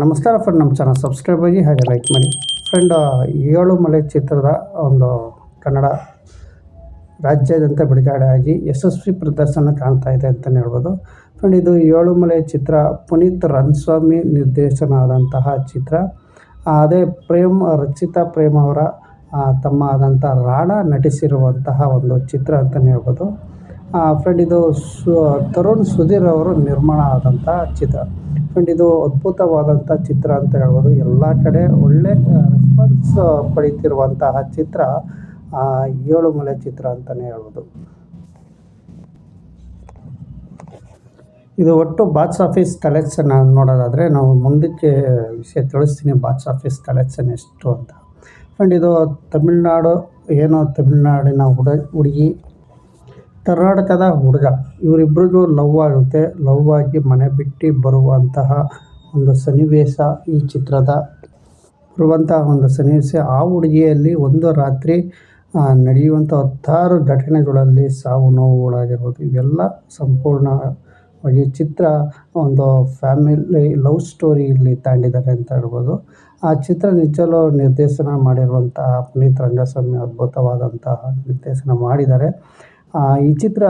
ನಮಸ್ಕಾರ ಫ್ರೆಂಡ್ ನಮ್ಮ channel subscribe ಆಗಿ ಹಾಗೆ ಲೈಕ್ ಮಾಡಿ. ಫ್ರೆಂಡ್ ಏಳು ಮಲೆ ಚಿತ್ರದ ಒಂದು ಕನ್ನಡ ರಾಜ್ಯಾದ್ಯಂತ ಬಿಡುಗಡೆ ಆಗಿ ಯಶಸ್ವಿ ಪ್ರದರ್ಶನ ಕಾಣ್ತಾ ಇದೆ ಅಂತಲೇ ಹೇಳ್ಬೋದು. ಫ್ರೆಂಡ್ ಇದು ಏಳು ಮಲೆ ಚಿತ್ರ ಪುನೀತ್ ರನ್ಸ್ವಾಮಿ ನಿರ್ದೇಶನ ಆದಂತಹ ಚಿತ್ರ ಅದೇ ಪ್ರೇಮ್, ರಚಿತಾ ಪ್ರೇಮ್ ಅವರ ತಮ್ಮ ಆದಂಥ ರಾಣ ನಟಿಸಿರುವಂತಹ ಒಂದು ಚಿತ್ರ ಅಂತಲೇ ಹೇಳ್ಬೋದು. ಫ್ರೆಂಡ್ ಇದು ಸು, ತರುಣ್ ಸುಧೀರ್ ಅವರು ನಿರ್ಮಾಣ ಆದಂಥ ಚಿತ್ರ. ಇದು ಅದ್ಭುತವಾದಂಥ ಚಿತ್ರ ಅಂತ ಹೇಳ್ಬೋದು. ಎಲ್ಲ ಕಡೆ ಒಳ್ಳೆ ರೆಸ್ಪಾನ್ಸ್ ಪಡೀತಿರುವಂತಹ ಚಿತ್ರ ಏಳು ಮಲೆ ಚಿತ್ರ ಅಂತಲೇ ಹೇಳ್ಬೋದು. ಇದು ಒಟ್ಟು ಬಾಕ್ಸ್ ಆಫೀಸ್ ಕಲೆಕ್ಷನ್ ನೋಡೋದಾದರೆ ನಾವು ಮುಂದಕ್ಕೆ ವಿಷಯ ತಿಳಿಸ್ತೀನಿ ಬಾಕ್ಸ್ ಆಫೀಸ್ ಕಲೆಕ್ಷನ್ ಎಷ್ಟು ಅಂತ. ಫ್ರೆಂಡ್ ಇದು ತಮಿಳ್ನಾಡು, ಏನೋ ತಮಿಳ್ನಾಡಿನ ಹುಡ, ಹುಡುಗಿ ಕರ್ನಾಟಕದ ಹುಡುಗ. ಇವರಿಬ್ಬರಿಗೂ ಲವ್ ಆಗುತ್ತೆ. ಲವ್ ಆಗಿ ಮನೆ ಬಿಟ್ಟು ಬರುವಂತಹ ಒಂದು ಸನ್ನಿವೇಶ ಈ ಚಿತ್ರದ. ಬರುವಂತಹ ಒಂದು ಸನ್ನಿವೇಶ ಆ ಹುಡುಗಿಯಲ್ಲಿ ಒಂದು ರಾತ್ರಿ ನಡೆಯುವಂಥ ಹತ್ತಾರು ಘಟನೆಗಳಲ್ಲಿ ಸಾವು ನೋವುಗಳಾಗಿರ್ಬೋದು. ಇವೆಲ್ಲ ಸಂಪೂರ್ಣವಾಗಿ ಚಿತ್ರ ಒಂದು ಫ್ಯಾಮಿಲಿ ಲವ್ ಸ್ಟೋರಿ ಇಲ್ಲಿ ತಾಂಡಿದ್ದಾರೆ ಅಂತ ಹೇಳ್ಬೋದು. ಆ ಚಿತ್ರ ನಿಜಲು ನಿರ್ದೇಶನ ಮಾಡಿರುವಂತಹ ಪುನೀತ್ ರಂಗಸ್ವಾಮಿ ಅದ್ಭುತವಾದಂತಹ ನಿರ್ದೇಶನ ಮಾಡಿದ್ದಾರೆ. ಈ ಚಿತ್ರ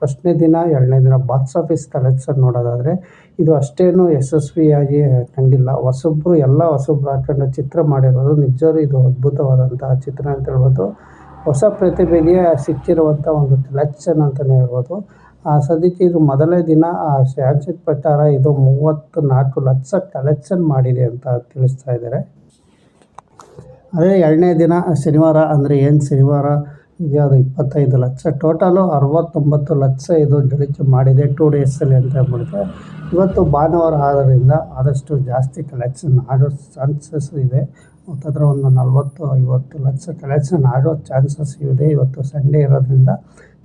ಫಸ್ಟ್ನೇ ದಿನ, ಎರಡನೇ ದಿನ ಬಾಕ್ಸ್ ಆಫೀಸ್ ಕಲೆಕ್ಷನ್ ನೋಡೋದಾದರೆ, ಇದು ಅಷ್ಟೇನು ಯಶಸ್ವಿಯಾಗಿ ಕಂಡಿಲ್ಲ ಹೊಸಬ್ರು, ಎಲ್ಲ ಹೊಸಬ್ರು ಹಾಕೊಂಡು ಚಿತ್ರ ಮಾಡಿರೋದು ನಿಜವೂ ಇದು ಅದ್ಭುತವಾದಂತಹ ಚಿತ್ರ ಅಂತ ಹೇಳ್ಬೋದು. ಹೊಸ ಪ್ರತಿಭೆಗೆ ಸಿಕ್ಕಿರುವಂಥ ಒಂದು ಕಲೆಕ್ಷನ್ ಅಂತಲೇ ಹೇಳ್ಬೋದು. ಆ ಸದ್ಯಕ್ಕೆ ಇದು ಮೊದಲನೇ ದಿನ, ಆ ಸ್ಟ್ಯಾನ್ಸಿಟ್ ಪ್ರಕಾರ ಇದು ಮೂವತ್ತು ನಾಲ್ಕು ಲಕ್ಷ ಕಲೆಕ್ಷನ್ ಮಾಡಿದೆ ಅಂತ ತಿಳಿಸ್ತಾ ಇದ್ದಾರೆ. ಅದೇ ಎರಡನೇ ದಿನ, ಶನಿವಾರ ಅಂದರೆ ಏನು ಶನಿವಾರ? ಇದು ಅದು ಇಪ್ಪತ್ತೈದು ಲಕ್ಷ? ಟೋಟಲು ಅರವತ್ತೊಂಬತ್ತು ಲಕ್ಷ ಇದು ಗಳಿಕೆ ಮಾಡಿದೆ ಟೂ ಡೇಸಲ್ಲಿ ಅಂತ ಹೇಳ್ಬಿಡುತ್ತೆ ಇವತ್ತು ಭಾನುವಾರ ಆದ್ದರಿಂದ ಆದಷ್ಟು ಜಾಸ್ತಿ ಕಲೆಕ್ಷನ್ ಆಗೋ ಚಾನ್ಸಸ್ ಇದೆ. ಹತ್ತತ್ರ ಒಂದು ನಲ್ವತ್ತು, ಐವತ್ತು ಲಕ್ಷ ಕಲೆಕ್ಷನ್ ಆಗೋ ಚಾನ್ಸಸ್ ಇದೆ ಇವತ್ತು ಸಂಡೇ ಇರೋದ್ರಿಂದ.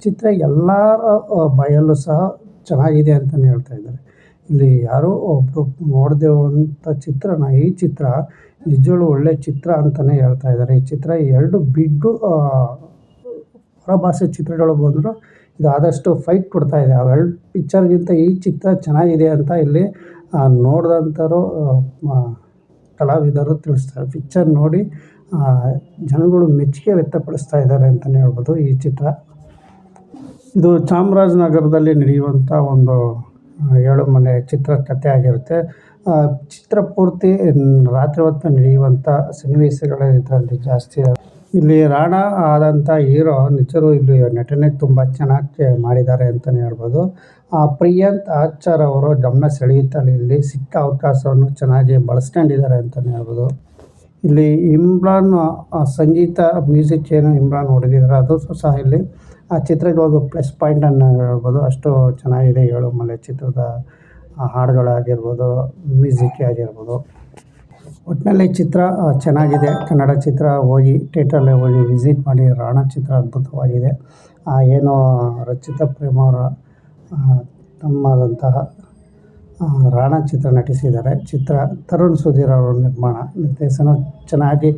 ಚಿತ್ರ ಎಲ್ಲರ ಬಯಲ್ಲೂ ಸಹ ಚೆನ್ನಾಗಿದೆ ಅಂತಲೇ ಹೇಳ್ತಾ ಇದ್ದಾರೆ. ಇಲ್ಲಿ ಯಾರೋ ಒಬ್ಬರು ನೋಡದಿರುವಂಥ ಚಿತ್ರನ, ಈ ಚಿತ್ರ ನಿಜಗಳು ಒಳ್ಳೆ ಚಿತ್ರ ಅಂತಲೇ ಹೇಳ್ತಾ ಇದ್ದಾರೆ. ಈ ಚಿತ್ರ ಎರಡು ಬಿಗ್ಗು ಹೊರಭಾಷೆ ಚಿತ್ರಗಳು ಬಂದರೂ ಇದು ಆದಷ್ಟು ಫೈಟ್ ಕೊಡ್ತಾ ಇದೆ. ಅವೆರಡು ಪಿಕ್ಚರ್ಗಿಂತ ಈ ಚಿತ್ರ ಚೆನ್ನಾಗಿದೆ ಅಂತ ಇಲ್ಲಿ ನೋಡಿದಂಥವ್ರು ಕಲಾವಿದರು ತಿಳಿಸ್ತಾರೆ. ಪಿಕ್ಚರ್ ನೋಡಿ ಜನಗಳು ಮೆಚ್ಚುಗೆ ವ್ಯಕ್ತಪಡಿಸ್ತಾ ಇದ್ದಾರೆ ಅಂತಲೇ ಹೇಳ್ಬೋದು ಈ ಚಿತ್ರ. ಇದು ಚಾಮರಾಜನಗರದಲ್ಲಿ ನಡೆಯುವಂಥ ಒಂದು ಏಳು ಮನೆ ಚಿತ್ರ ಕಥೆ ಆಗಿರುತ್ತೆ. ಚಿತ್ರ ಪೂರ್ತಿ ರಾತ್ರಿ ಹೊತ್ತು ನಡೆಯುವಂಥ ಸನ್ನಿವೇಶಗಳೇ ಇದರಲ್ಲಿ ಜಾಸ್ತಿ. ಇಲ್ಲಿ ರಾಣ ಆದಂಥ ಹೀರೋ ನಿಜರು ಇಲ್ಲಿ ನಟನೆ ತುಂಬ ಚೆನ್ನಾಗಿ ಮಾಡಿದ್ದಾರೆ ಅಂತಲೇ ಹೇಳ್ಬೋದು. ಆ ಪ್ರಿಯಾಂತ್ ಆಚಾರ್ ಅವರು ಗಮನ ಸೆಳೆಯುತ್ತಲೇ ಇಲ್ಲಿ ಸಿಕ್ಕ ಅವಕಾಶವನ್ನು ಚೆನ್ನಾಗಿ ಬಳಸ್ಕೊಂಡಿದ್ದಾರೆ ಅಂತಲೇ ಹೇಳ್ಬೋದು. ಇಲ್ಲಿ ಇಮ್ರಾನ್ ಸಂಗೀತ ಮ್ಯೂಸಿಕ್ ಏನು ಇಮ್ರಾನ್ ಹೊಡೆದಿದ್ದಾರೆ, ಅದು ಸಹ ಇಲ್ಲಿ ಆ ಚಿತ್ರಕ್ಕೆ ಒಂದು ಪ್ಲಸ್ ಪಾಯಿಂಟನ್ನು ಹೇಳ್ಬೋದು. ಅಷ್ಟು ಚೆನ್ನಾಗಿದೆ, ಏಳು ಮಲೆ ಚಿತ್ರದ ಹಾಡುಗಳಾಗಿರ್ಬೋದು, ಮ್ಯೂಸಿಕ್ ಆಗಿರ್ಬೋದು. ಒಟ್ಟಿನಲ್ಲಿ ಚಿತ್ರ ಚೆನ್ನಾಗಿದೆ. ಕನ್ನಡ ಚಿತ್ರ ಹೋಗಿ ಥಿಯೇಟ್ರಲ್ಲಿ ಹೋಗಿ ವಿಸಿಟ್ ಮಾಡಿ, ರಾಣ ಚಿತ್ರ ಅದ್ಭುತವಾಗಿದೆ. ಏನು, ರಚಿತ ಪ್ರೇಮ ಅವರ ತಮ್ಮದಂತಹ ರಾಣ ಚಿತ್ರ ನಟಿಸಿದ್ದಾರೆ. ಚಿತ್ರ ತರುಣ್ ಸುಧೀರ್ ಅವರ ನಿರ್ಮಾಣ. ನಿರ್ದೇಶನ ಚೆನ್ನಾಗಿ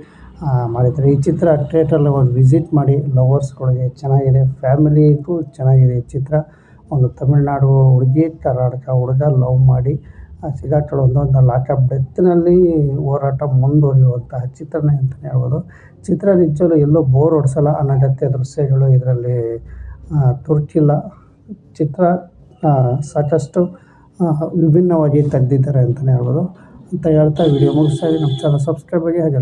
ಮಾಡಿದ್ದಾರೆ. ಈ ಚಿತ್ರ ಥಿಯೇಟ್ರಲ್ಲಿ ಒಂದು ವಿಸಿಟ್ ಮಾಡಿ ಲವರ್ಸ್ಗಳಿಗೆ ಚೆನ್ನಾಗಿದೆ. ಫ್ಯಾಮಿಲಿಗೂ ಚೆನ್ನಾಗಿದೆ ಈ ಚಿತ್ರ. ಒಂದು ತಮಿಳುನಾಡು ಹುಡುಗಿ, ಕರ್ನಾಟಕ ಹುಡುಗ, ಲವ್ ಮಾಡಿ ಸಿಗಾಕೊಳ್ಳೋ ಒಂದು ಆಟ ಬೆತ್ತಿನಲ್ಲಿ ಹೋರಾಟ ಮುಂದುವರಿಯುವಂತಹ ಚಿತ್ರಣ ಅಂತಲೇ ಹೇಳ್ಬೋದು. ಚಿತ್ರ ನಿಜಲೂ ಎಲ್ಲೂ ಬೋರ್ ಹೊಡ್ಸಲ್ಲ ಅನಗತ್ಯ ದೃಶ್ಯಗಳು ಇದರಲ್ಲಿ ತುರ್ಕಿಲ್ಲ. ಚಿತ್ರ ಸಾಕಷ್ಟು ವಿಭಿನ್ನವಾಗಿ ತೆಗೆದಿದ್ದಾರೆ ಅಂತಲೇ ಹೇಳ್ಬೋದು. ಅಂತ ಹೇಳ್ತಾ ವಿಡಿಯೋ ಮುಗಿಸ್ತಾ ನಮ್ಮ ಚಾನಲ್ ಸಬ್ಸ್ಕ್ರೈಬ್ ಆಗಿ ಹಾಗೆ